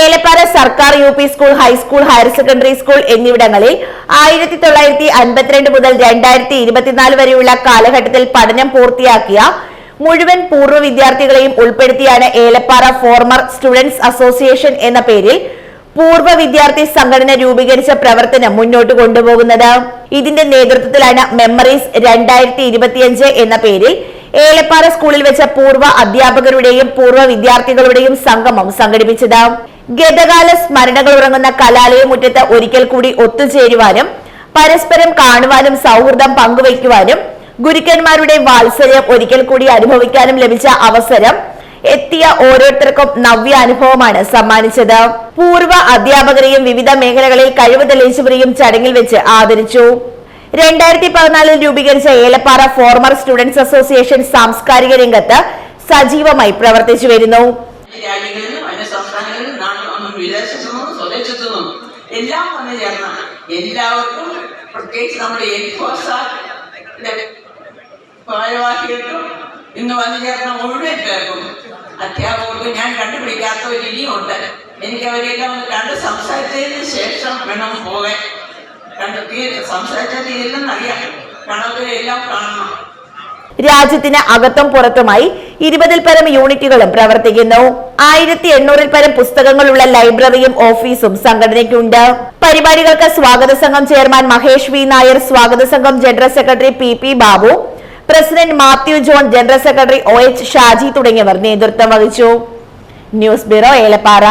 ഏലപ്പാറ സർക്കാർ U P school high school higher secondary school എന്നിവിടങ്ങളിൽ ആയിരത്തി തൊള്ളായിരത്തി അൻപത്തിരണ്ട് മുതൽ രണ്ടായിരത്തി ഇരുപത്തിനാല് വരെയുള്ള കാലഘട്ടത്തിൽ പഠനം പൂർത്തിയാക്കിയ മുഴുവൻ പൂർവ വിദ്യാർത്ഥികളെയും ഉൾപ്പെടുത്തിയാണ് ഏലപ്പാറ ഫോർമർ സ്റ്റുഡൻസ് അസോസിയേഷൻ എന്ന പേരിൽ പൂർവ വിദ്യാർത്ഥി സംഘടന രൂപീകരിച്ച പ്രവർത്തനം മുന്നോട്ട് കൊണ്ടുപോകുന്നത്. ഇതിന്റെ നേതൃത്വത്തിലാണ് മെമ്മറീസ് രണ്ടായിരത്തി എന്ന പേരിൽ ഏലപ്പാറ സ്കൂളിൽ വെച്ച പൂർവ അധ്യാപകരുടെയും പൂർവ വിദ്യാർത്ഥികളുടെയും സംഗമം സംഘടിപ്പിച്ചത് ഗതകാല സ്മരണകൾ ഉറങ്ങുന്ന കലാലയ മുറ്റത്ത് ഒരിക്കൽ കൂടി ഒത്തുചേരുവാനും പരസ്പരം കാണുവാനും സൗഹൃദം പങ്കുവയ്ക്കുവാനും ഗുരുക്കന്മാരുടെ വാത്സല്യം ഒരിക്കൽ കൂടി അനുഭവിക്കാനും ലഭിച്ച അവസരം എത്തിയ ഓരോരുത്തർക്കും നവ്യ അനുഭവമാണ് സമ്മാനിച്ചത്. പൂർവ അധ്യാപകരെയും വിവിധ മേഖലകളിൽ കഴിവ് തെളിയിച്ചവരെയും ചടങ്ങിൽ വെച്ച് ആദരിച്ചു. രണ്ടായിരത്തി പതിനാലിൽ രൂപീകരിച്ച ഏലപ്പാറ ഫോർമർ സ്റ്റുഡൻസ് അസോസിയേഷൻ സാംസ്കാരിക രംഗത്ത് സജീവമായി പ്രവർത്തിച്ചു വരുന്നു. എല്ലാം എല്ലാവർക്കും പ്രത്യേകിച്ച് നമ്മുടെ ഇന്ന് വന്നു ചേർന്ന മുഴുവൻ പേർക്കും അധ്യാപകർക്കും ഞാൻ കണ്ടുപിടിക്കാത്ത ഒരു ഇനിയുണ്ട് എനിക്ക് അവരെല്ലാം കണ്ട് സംസാരിച്ചതിന് ശേഷം വേണം പോകാൻ. രാജ്യത്തിന് അകത്തും പുറത്തുമായി ഇരുപതിൽ പരം യൂണിറ്റുകളും പ്രവർത്തിക്കുന്നു. ആയിരത്തി എണ്ണൂറിൽ പരം പുസ്തകങ്ങളുള്ള ലൈബ്രറിയും ഓഫീസും സംഘടനയ്ക്കുണ്ട്. പരിപാടികൾക്ക് സ്വാഗത സംഘം ചെയർമാൻ മഹേഷ് വി. നായർ സ്വാഗത സംഘം general secretary P. P. Babu president Mathew John general secretary O. H. Shaji തുടങ്ങിയവർ നേതൃത്വം വഹിച്ചു. News bureau Elappara.